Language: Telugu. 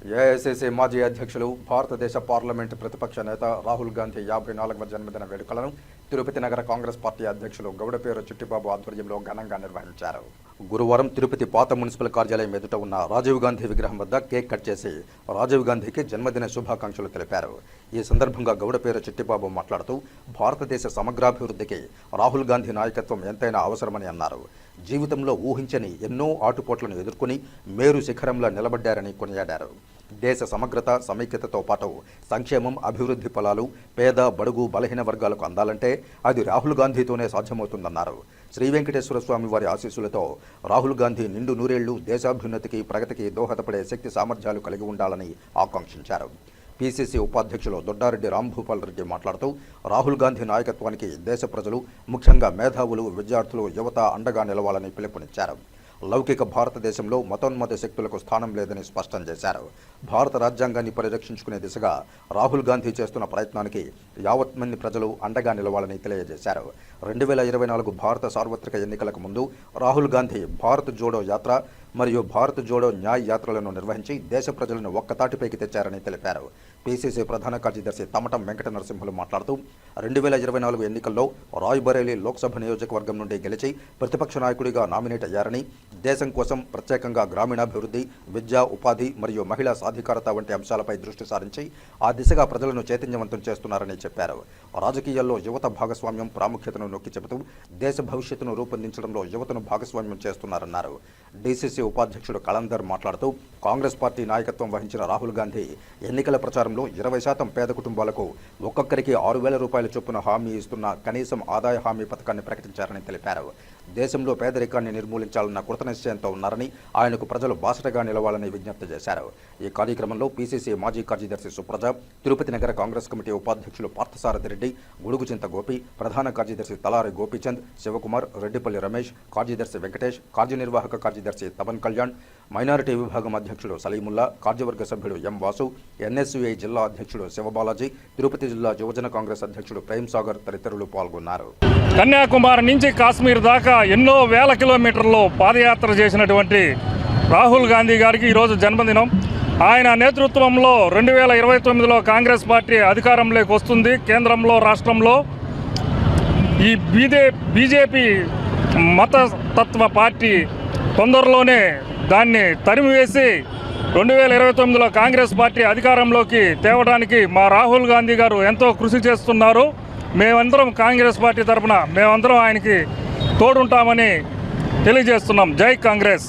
ఏఐసిసి మాజీ అధ్యక్షులు భారతదేశ పార్లమెంటు ప్రతిపక్ష నేత రాహుల్ గాంధీ యాభై నాలుగవ జన్మదిన వేడుకలను తిరుపతి నగర కాంగ్రెస్ పార్టీ అధ్యక్షులు గౌడపేరు చిట్టిబాబు ఆధ్వర్యంలో ఘనంగా నిర్వహించారు. గురువారం తిరుపతి పాత మున్సిపల్ కార్యాలయం ఎదుట ఉన్న రాజీవ్ గాంధీ విగ్రహం వద్ద కేక్ కట్ చేసి రాజీవ్ గాంధీకి జన్మదిన శుభాకాంక్షలు తెలిపారు. ఈ సందర్భంగా గౌడపేరు చిట్టిబాబు మాట్లాడుతూ భారతదేశ సమగ్రాభివృద్ధికి రాహుల్ గాంధీ నాయకత్వం ఎంతైనా అవసరమని అన్నారు. జీవితంలో ఊహించని ఎన్నో ఆటుపోట్లను ఎదుర్కొని మేరు శిఖరంలో నిలబడ్డారని కొనియాడారు. దేశ సమగ్రత సమైక్యతతో పాటు సంక్షేమం అభివృద్ధి ఫలాలు పేద బడుగు బలహీన వర్గాలకు అందాలంటే అది రాహుల్ గాంధీతోనే సాధ్యమవుతుందన్నారు. శ్రీ వెంకటేశ్వర స్వామి వారి ఆశీస్సులతో రాహుల్ గాంధీ నిండు నూరేళ్ళు దేశాభ్యున్నతికి ప్రగతికి దోహదపడే శక్తి సామర్థ్యాలు కలిగి ఉండాలని ఆకాంక్షించారు. పీసీసీ ఉపాధ్యక్షులు దొడ్డారెడ్డి రాంభూపాల్ రెడ్డి మాట్లాడుతూ రాహుల్ గాంధీ నాయకత్వానికి దేశ ప్రజలు ముఖ్యంగా మేధావులు విద్యార్థులు యువత అండగా నిలవాలని పిలుపునిచ్చారు. లౌకిక భారతదేశంలో మతోన్మత శక్తులకు స్థానం లేదని స్పష్టం చేశారు. భారత రాజ్యాంగాన్ని పరిరక్షించుకునే దిశగా రాహుల్ గాంధీ చేస్తున్న ప్రయత్నానికి యావత్ మంది ప్రజలు అండగా నిలవాలని తెలియజేశారు. రెండు వేల ఇరవై నాలుగు భారత సార్వత్రిక ఎన్నికలకు ముందు రాహుల్ గాంధీ భారత్ జోడో యాత్ర మరియు భారత్ జోడో న్యాయ యాత్రలను నిర్వహించి దేశ ప్రజలను ఒక్కతాటిపైకి తెచ్చారని తెలిపారు. పీసీసీ ప్రధాన కార్యదర్శి తమటం వెంకట నరసింహులు మాట్లాడుతూ రెండు వేల ఇరవై నాలుగు ఎన్నికల్లో రాయ్బరేలీ లోక్సభ నియోజకవర్గం నుండి గెలిచి ప్రతిపక్ష నాయకుడిగా నామినేట్ అయ్యారని దేశం కోసం ప్రత్యేకంగా గ్రామీణాభివృద్ధి విద్య ఉపాధి మరియు మహిళా సాధికారత వంటి అంశాలపై దృష్టి సారించి ఆ దిశగా ప్రజలను చైతన్యవంతం చేస్తున్నారని చెప్పారు. రాజకీయాల్లో యువత భాగస్వామ్యం ప్రాముఖ్యతను నొక్కి చెబుతూ దేశ భవిష్యత్తును రూపొందించడంలో యువతను భాగస్వామ్యం చేస్తున్నారన్నారు. డీసీసీ ఉపాధ్యక్షుడు కళందర్ మాట్లాడుతూ కాంగ్రెస్ పార్టీ నాయకత్వం వహించిన రాహుల్ గాంధీ ఎన్నికల ప్రచారంలో ఇరవై శాతం పేద కుటుంబాలకు ఒక్కొక్కరికి ఆరు వేల రూపాయల చొప్పున హామీ ఇస్తున్న కనీసం ఆదాయ హామీ పథకాన్ని ప్రకటించారని తెలిపారు. దేశంలో పేదరికాన్ని నిర్మూలించాలన్న కృత నిశ్చయంతో ఉన్నారని ఆయనకు ప్రజలు బాసటగా నిలవాలని విజ్ఞప్తి చేశారు. ఈ కార్యక్రమంలో పీసీసీ మాజీ కార్యదర్శి సుప్రజ తిరుపతి నగర కాంగ్రెస్ కమిటీ ఉపాధ్యక్షులు పార్థసారథి రెడ్డి గుడుగుచింత గోపి ప్రధాన కార్యదర్శి తలారి గోపీచంద్ శివకుమార్ రెడ్డిపల్లి రమేష్ కార్యదర్శి వెంకటేష్ కార్యనిర్వాహక కార్యదర్శి తపన్ కళ్యాణ్ మైనారిటీ విభాగం అధ్యక్షుడు సలీముల్లా కార్యవర్గ సభ్యుడు ఎం వాసు ఎన్ఎస్యుఐ జిల్లా అధ్యక్షుడు శివబాలాజీ తిరుపతి జిల్లా యువజన కాంగ్రెస్ అధ్యక్షుడు ప్రేమ్ సాగర్ తదితరులు పాల్గొన్నారు. కన్యాకుమారి నుంచి కాశ్మీర్ దాకా ఎన్నో వేల కిలోమీటర్లు పాదయాత్ర చేసినటువంటి రాహుల్ గాంధీ గారికి ఈరోజు జన్మదినం. ఆయన నేతృత్వంలో రెండు వేల ఇరవై తొమ్మిదిలో కాంగ్రెస్ పార్టీ అధికారంలోకి వస్తుంది. కేంద్రంలో రాష్ట్రంలో ఈ బీజే బీజేపీ మతతత్వ పార్టీ తొందరలోనే దాన్ని తరిమివేసి రెండు వేల ఇరవై తొమ్మిదిలో కాంగ్రెస్ పార్టీ అధికారంలోకి తేవడానికి మా రాహుల్ గాంధీ గారు ఎంతో కృషి చేస్తున్నారు. మేమందరం కాంగ్రెస్ పార్టీ తరఫున మేమందరం ఆయనకి తోడుంటామని తెలియజేస్తున్నాం. జై కాంగ్రెస్.